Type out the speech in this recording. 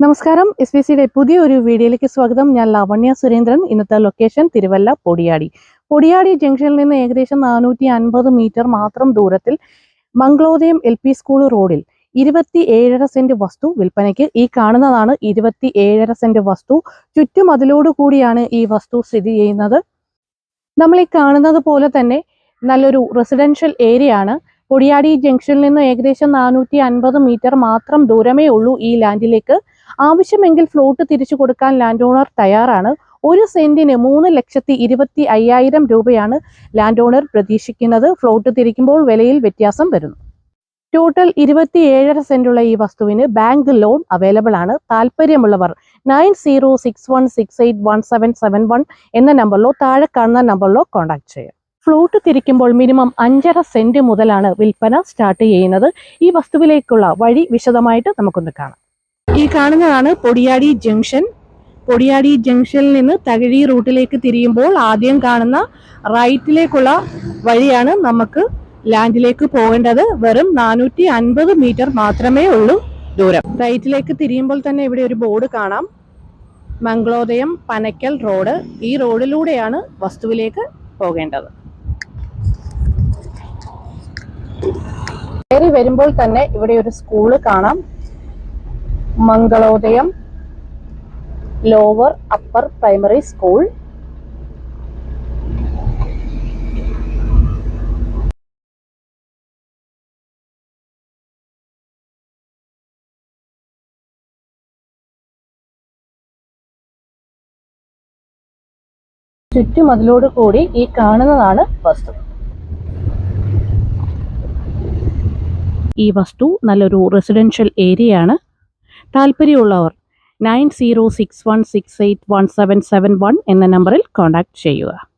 നമസ്കാരം. S B സിയുടെ പുതിയൊരു വീഡിയോയിലേക്ക് സ്വാഗതം. ഞാൻ ലാവണ്യ സുരേന്ദ്രൻ. ഇന്നത്തെ ലൊക്കേഷൻ തിരുവല്ല പൊടിയാടി. പൊടിയാടി ജംഗ്ഷനിൽ നിന്ന് ഏകദേശം നാനൂറ്റി അൻപത് മീറ്റർ മാത്രം ദൂരത്തിൽ മംഗളോദയം എൽ പി സ്കൂൾ റോഡിൽ ഇരുപത്തി ഏഴര സെന്റ് വസ്തു വിൽപ്പനയ്ക്ക് ഈ കാണുന്നതാണ് ഇരുപത്തി ഏഴര സെന്റ് വസ്തു. ചുറ്റും അതിലോട് കൂടിയാണ് ഈ വസ്തു സ്ഥിതി ചെയ്യുന്നത്. നമ്മൾ ഈ കാണുന്നത് പോലെ തന്നെ നല്ലൊരു റെസിഡൻഷ്യൽ ഏരിയ ആണ്. പൊടിയാടി ജംഗ്ഷനിൽ നിന്ന് ഏകദേശം നാനൂറ്റി അൻപത് മീറ്റർ മാത്രം ദൂരമേ ഉള്ളൂ ഈ ലാൻഡിലേക്ക്. ആവശ്യമെങ്കിൽ ഫ്ലോട്ട് തിരിച്ചു കൊടുക്കാൻ ലാൻഡ് ഓണർ തയ്യാറാണ്. ഒരു സെന്റിന് മൂന്ന് ലക്ഷത്തി ഇരുപത്തി അയ്യായിരം രൂപയാണ് ലാൻഡ് ഓണർ പ്രതീക്ഷിക്കുന്നത്. ഫ്ലോട്ട് തിരിക്കുമ്പോൾ വിലയിൽ വ്യത്യാസം വരുന്നു. ടോട്ടൽ ഇരുപത്തി ഏഴര സെന്റുള്ള ഈ വസ്തുവിന് ബാങ്ക് ലോൺ അവൈലബിൾ ആണ്. താല്പര്യമുള്ളവർ nine zero six one six eight one seven seven one എന്ന നമ്പറിലോ താഴെ കാണുന്ന നമ്പറിലോ കോൺടാക്ട് ചെയ്യാം. ഫ്ലോട്ട് തിരിക്കുമ്പോൾ മിനിമം അഞ്ചര സെന്റ് മുതലാണ് വിൽപ്പന സ്റ്റാർട്ട് ചെയ്യുന്നത്. ഈ വസ്തുവിലേക്കുള്ള വഴി വിശദമായിട്ട് നമുക്കൊന്ന് കാണാം. ഈ കാണുന്നതാണ് പൊടിയാടി ജംഗ്ഷൻ പൊടിയാടി ജംഗ്ഷനിൽ നിന്ന് തകഴി റൂട്ടിലേക്ക് തിരിയുമ്പോൾ ആദ്യം കാണുന്ന റൈറ്റിലേക്കുള്ള വഴിയാണ് നമുക്ക് ലാൻഡിലേക്ക് പോകേണ്ടത്. വെറും നാനൂറ്റി അൻപത് മീറ്റർ മാത്രമേ ഉള്ളൂ ദൂരം. റൈറ്റിലേക്ക് തിരിയുമ്പോൾ തന്നെ ഇവിടെ ഒരു ബോർഡ് കാണാം. മംഗളോദയം പനക്കൽ റോഡ് ഈ റോഡിലൂടെയാണ് വസ്തുവിലേക്ക് പോകേണ്ടത്. കയറി വരുമ്പോൾ തന്നെ ഇവിടെ ഒരു സ്കൂൾ കാണാം. Mangalodayam lower upper primary school ചുറ്റുമതിലോട് കൂടി ഈ കാണുന്നതാണ് വസ്തു. ഈ വസ്തു നല്ലൊരു റെസിഡൻഷ്യൽ ഏരിയ ആണ്. താല്പര്യമുള്ളവർ nine zero six one six eight one seven seven one എന്ന നമ്പറിൽ കോൺടാക്റ്റ് ചെയ്യുക.